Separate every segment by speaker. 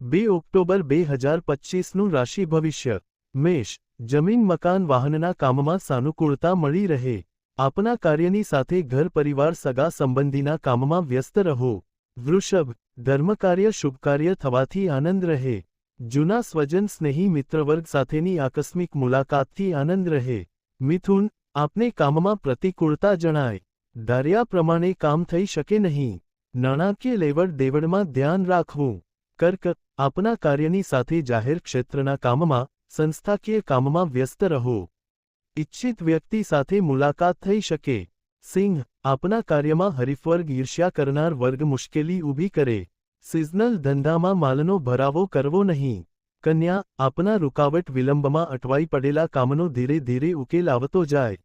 Speaker 1: બે ઓક્ટોબર બે હજાર પચીસનું રાશિ ભવિષ્ય. મેષ, જમીન, મકાન, વાહનના કામમાં સાનુકૂળતા મળી રહે. આપના કાર્યની સાથે ઘર, પરિવાર, સગા સંબંધીના કામમાં વ્યસ્ત રહો. વૃષભ, ધર્મકાર્ય, શુભકાર્ય થવાથી આનંદ રહે. જૂના સ્વજન સ્નેહી મિત્રવર્ગ સાથેની આકસ્મિક મુલાકાતથી આનંદ રહે. મિથુન, આપને કામમાં પ્રતિકૂળતા જણાય. ધાર્યા પ્રમાણે કામ થઈ શકે નહીં. નાણાકીય લેવડ દેવડમાં ધ્યાન રાખવું. કર્ક, આપના કાર્યની સાથે જાહેર ક્ષેત્રના કામમાં, સંસ્થાકીય કામમાં વ્યસ્ત રહો. ઇચ્છિત વ્યક્તિ સાથે મુલાકાત થઈ શકે. સિંહ, આપના કાર્યમાં હરીફવર્ગ ઈર્ષ્યા કરનાર વર્ગ મુશ્કેલી ઊભી કરે. સિઝનલ ધંધામાં માલનો ભરાવો કરવો નહીં. કન્યા, આપના રૂકાવટ વિલંબમાં અટવાઈ પડેલા કામનો ધીરે ધીરે ઉકેલ આવતો જાય.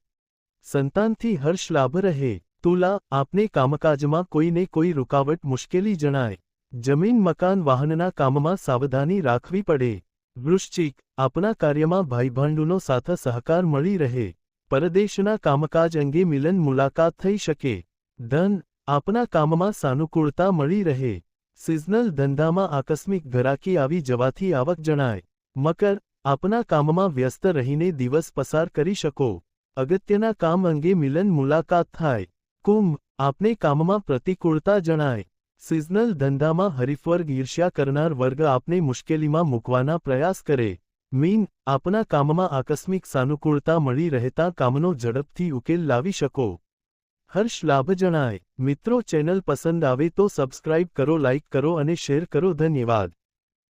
Speaker 1: સંતાનથી હર્ષ લાભ રહે. તુલા, આપને કામકાજમાં કોઈને કોઈ રૂકાવટ મુશ્કેલી જણાય. જમીન મકાન વાહનના કામમાં સાવધાની રાખવી પડે. વૃશ્ચિક, આપના કાર્યમાં ભાઈભાંડુનો સાથે સહકાર મળી રહે. પરદેશના કામકાજ અંગે મિલન મુલાકાત થઈ શકે. ધન, આપના કામમાં સાનુકૂળતા મળી રહે. સિઝનલ ધંધામાં આકસ્મિક ઘરાકી આવી જવાથી આવક જણાય. મકર, આપના કામમાં વ્યસ્ત રહીને દિવસ પસાર કરી શકો. અગત્યના કામ અંગે મિલન મુલાકાત થાય. કુંભ, આપને કામમાં પ્રતિકૂળતા જણાય. સિઝનલ ધંધામાં હરીફવર્ગ ઈર્ષ્યા કરનાર વર્ગ આપને મુશ્કેલીમાં મૂકવાના પ્રયાસ કરે. મીન, આપના કામમાં આકસ્મિક સાનુકૂળતા મળી રહેતા કામનો ઝડપથી ઉકેલ લાવી શકો. હર્ષ લાભ જણાય. મિત્રો ચેનલ પસંદ આવે તો સબસ્ક્રાઇબ કરો, લાઇક કરો અને શેર કરો. ધન્યવાદ.